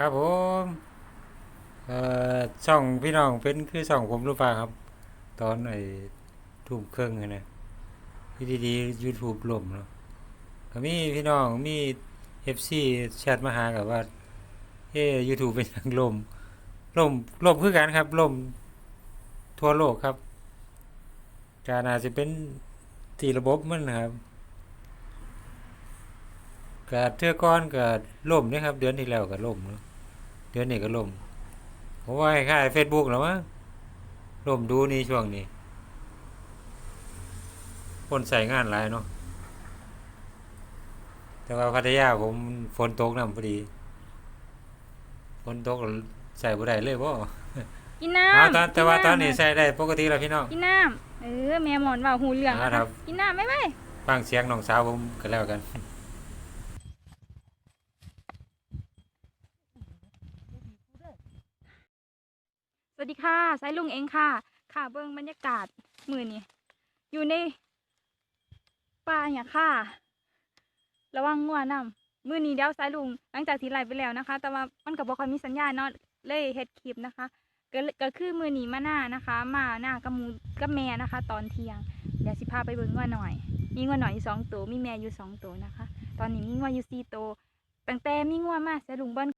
ครับผมเอ่อช่องพี่น้องเป็นคือช่องผมหรือเปล่าครับ ตอนไอ้ทุ่มครึ่งอะนะพี่ดีๆ YouTube ล่มเนาะก็มีพี่น้องมี FC แชทมาหากับว่าเฮ้ YouTube เป็นทางล่มล่มล่มคือกันครับล่มทั่วโลกครับการอาจจะเป็นที่ระบบมันนะครับก็เทื่อก่อนก็ล่มนะครับ เดือนที่แล้วก็ล่มเนาะ ดือนนี้ก็ล่มผมว่าคล้ายๆ Facebook แล้วมั้งล่มดูนี่ช่วงนี้ คนใส่งานหลายเนาะแต่ว่าพัทยาผมฝนตกนำพอดีฝนตกใส่บ่ได้เลยบ่กินน้อ้าวำตอนแต่ว่าตอนนี้กิใส่ได้ปกติแล้วพี่น้องกินน้ำเออแม่หมอนว่าหูเหลืองอ่านะครัคะบกินน้ำไม่ไหมฟังเสียงน้องสาวผมก็แล้วกัน สวัสดีค่ะสายลุงเองค่ะ ค่ะเบิ้งบรรยากาศมือนี่อยู่ในป่าเนี่ยค่ะ ระวังงัวน้ำมือนี้เดี๋ยวสายลุงหลังจากที่ไล่ไปแล้วนะคะ แต่ว่ามันกับบ่ค่อยมีสัญญาณเนาะเลยเฮ็ดคลิปนะคะ ก็เลยก็คือมือนี้มาหน้านะคะ มาหน้ากับมูกับแม่นะคะ ตอนเที่ยงเดี๋ยวสิพาไปเบิ่งงัวหน่อย มีงัวหน่อยอยู่สองตัวมีแม่อยู่สองตัวนะคะ ตอนนี้มีงัวอยู่สี่ตัวตั้งแต่มีงัวมาสายลุงเบิ้น